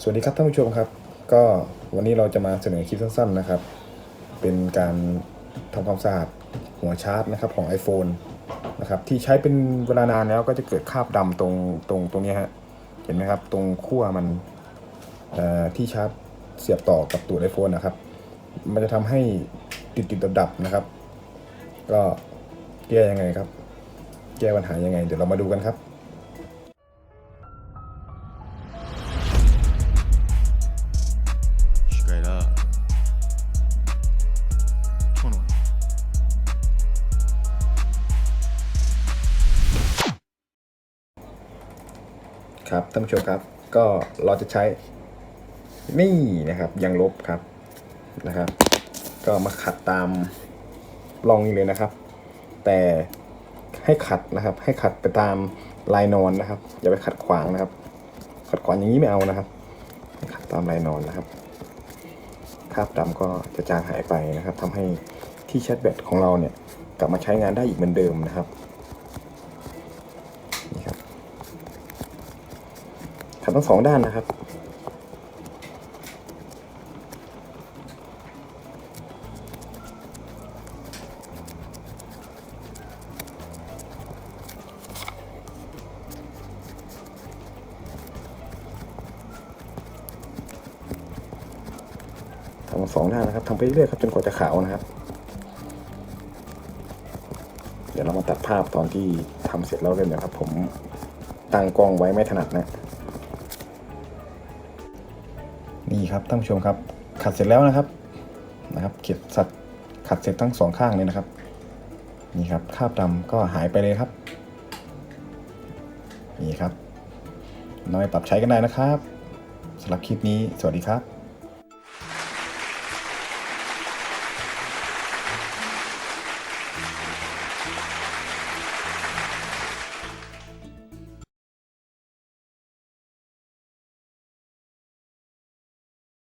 สวัสดีครับท่านผู้ชมครับ ก็วันนี้เราจะมาเสนอคลิปสั้นๆนะครับ เป็นการทำความสะอาดหัวชาร์จนะครับของ iPhone นะครับที่ใช้เป็นเวลานานแล้วก็จะเกิดคราบดำตรงตรงตรงนี้ฮะเห็นไหมครับตรงขั้วมันเอ่อที่ชาร์จเสียบต่อกับตัว iPhone นะครับ มันจะทำให้ติดติดดับๆนะครับ ก็แก้ยังไงครับ แก้ปัญหายังไง เดี๋ยวเรามาดูกันครับ ครับท่านผู้ชมครับ ก็เราจะใช้ นี่นะครับยางลบครับนะครับ ก็มาขัดตามรองนี้เลยนะครับ แต่ให้ขัดนะครับ ให้ขัดไปตามลายนอนนะครับ อย่าไปขัดขวางนะครับ ขัดขวางอย่างนี้ไม่เอานะครับ ขัดตามลายนอนนะครับคราบดำก็จะจางหายไปนะครับทำให้ที่ชาร์จแบตของเราเนี่ยกลับมาใช้งานได้อีกเหมือนเดิมนะครับ ขัดทั้งสองด้านนะครับ ทำสองด้านนะครับทำไปเรื่อยๆครับจนกว่าจะขาวนะครับ เดี๋ยวเรามาตัดภาพตอนที่ทำเสร็จแล้วเลยนะครับ ผมตั้งกล้องไว้ไม่ถนัดนะ นี่ครับท่านผู้ชมครับ ขัดเสร็จแล้วนะครับนะครับเขียดสัตว์ขัดเสร็จทั้งสองข้างเลยนะครับ นี่ครับคราบดำก็หายไปเลยครับ นี่ครับน้อยปรับใช้กันได้นะครับสำหรับคลิปนี้ สวัสดีครับ